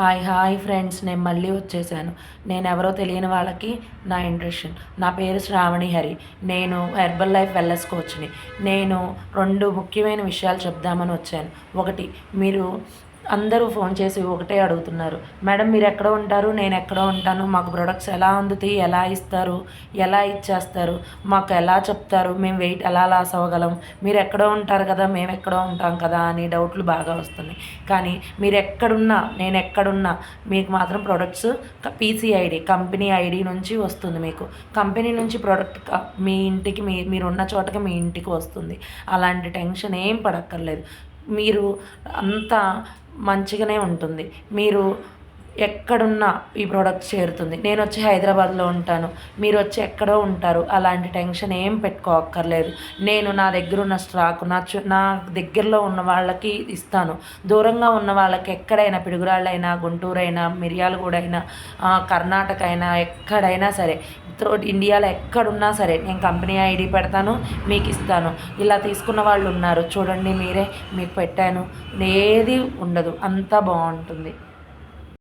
Hi hi friends నేను మళ్ళీ వచ్చేసాను. నేను ఎవరో తెలియని వాళ్ళకి నా ఇంట్రెషన్ నా పేరు శ్రావణి హరి. నేను హెర్బల్ లైఫ్ వెల్నెస్ కోచ్ని. నేను రెండు ముఖ్యమైన విషయాలు చెప్దామని వచ్చాను. ఒకటి మీరు అందరూ ఫోన్ చేసి ఒకటే అడుగుతున్నారు మేడం మీరు ఎక్కడ ఉంటారు? నేను ఎక్కడ ఉంటాను? మాకు ప్రొడక్ట్స్ ఎలా అందుతాయి? ఎలా ఇస్తారు? ఎలా ఇచ్చేస్తారు? మాకు ఎలా చెప్తారు? మేము వెయిట్ ఎలా లాస్ అవ్వగలం? మీరు ఎక్కడ ఉంటారు కదా మేము ఎక్కడో ఉంటాం కదా అని డౌట్లు బాగా వస్తున్నాయి. కానీ మీరు ఎక్కడున్నా నేను ఎక్కడున్నా మీకు మాత్రం products PC ID company ID నుంచి వస్తుంది మీకు. కంపెనీ నుంచి ప్రోడక్ట్ మీ ఇంటికి మీ మీరు ఉన్న చోటకి మీ ఇంటికి వస్తుంది. అలాంటి టెన్షన్ ఏం పడక్కర్లేదు. మీరు అంతా మంచిగానే ఉంటుంది. మీరు ఎక్కడున్నా ఈ ప్రోడక్ట్ చేరుతుంది. నేను వచ్చి హైదరాబాద్లో ఉంటాను. మీరు వచ్చి ఎక్కడో ఉంటారు. అలాంటి టెన్షన్ ఏం పెట్టుకోక్కర్లేదు. నేను నా దగ్గర ఉన్న స్టాక్ నా చు నా దగ్గరలో ఉన్న వాళ్ళకి ఇస్తాను. దూరంగా ఉన్న వాళ్ళకి ఎక్కడైనా పిడుగురాళ్ళైనా గుంటూరైనా మిర్యాలగూడైనా కర్ణాటక అయినా ఎక్కడైనా సరే త్రో ఇండియాలో ఎక్కడున్నా సరే నేను కంపెనీ ఐడి పెడతాను మీకు ఇస్తాను. ఇలా తీసుకున్న వాళ్ళు ఉన్నారు. చూడండి మీరే మీకు పెట్టాను. ఏది ఉండదు. అంతా బాగుంటుంది.